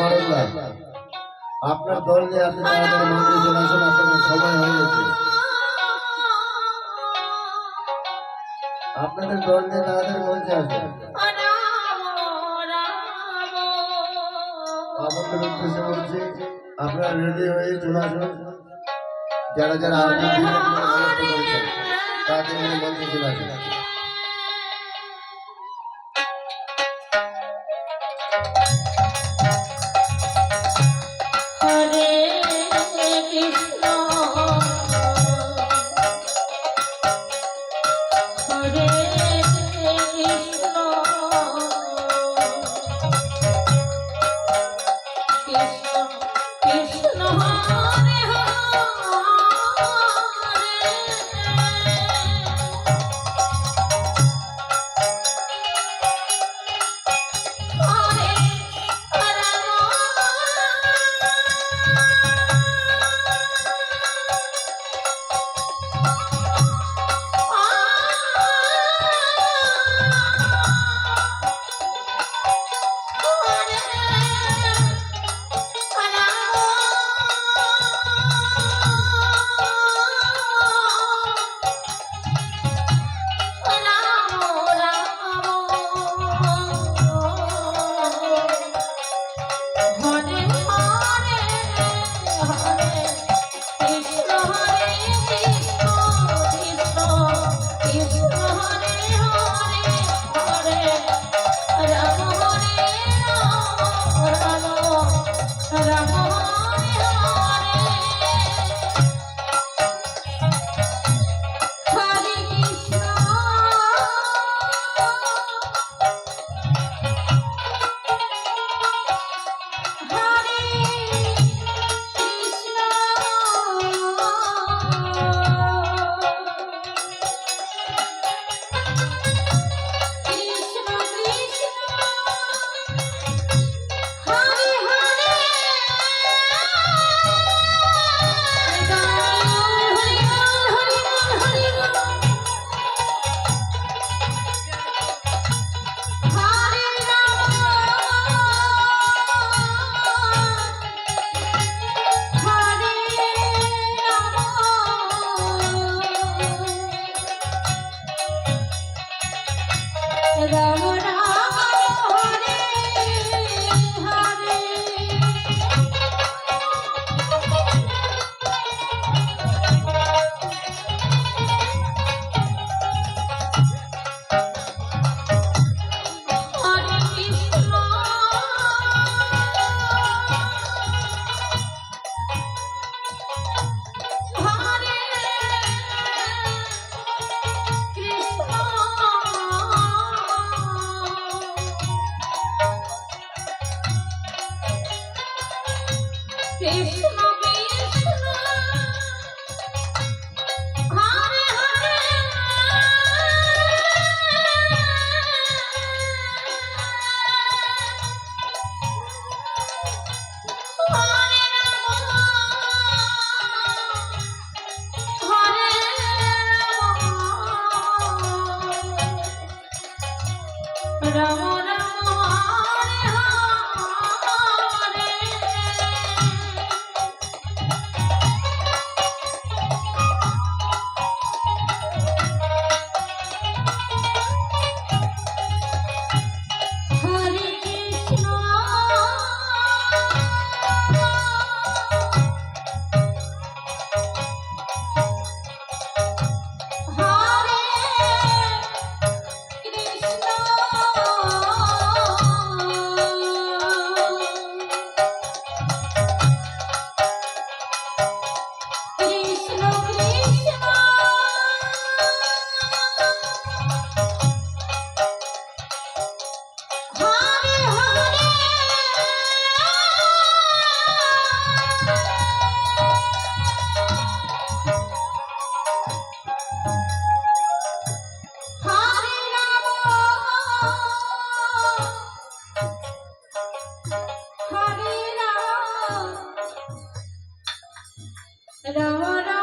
মানবদা আপনার দল নিয়ে আপনি তাড়াতাড়ি মন্দিরে চলে আসুন, আপনাদের সময় হয়ে গেছে। আপনাদের দল নিয়ে তাড়াতাড়ি মঞ্চে আসুন। আপনাদের উদ্দেশ্যে বলছি, আপনারা রেডি হয়ে চলে আসুন। যারা যারা তাড়াতাড়ি মঞ্চে চলে আসুন। কৃষ্ণ। দামনা কৃষ্ণ Hello,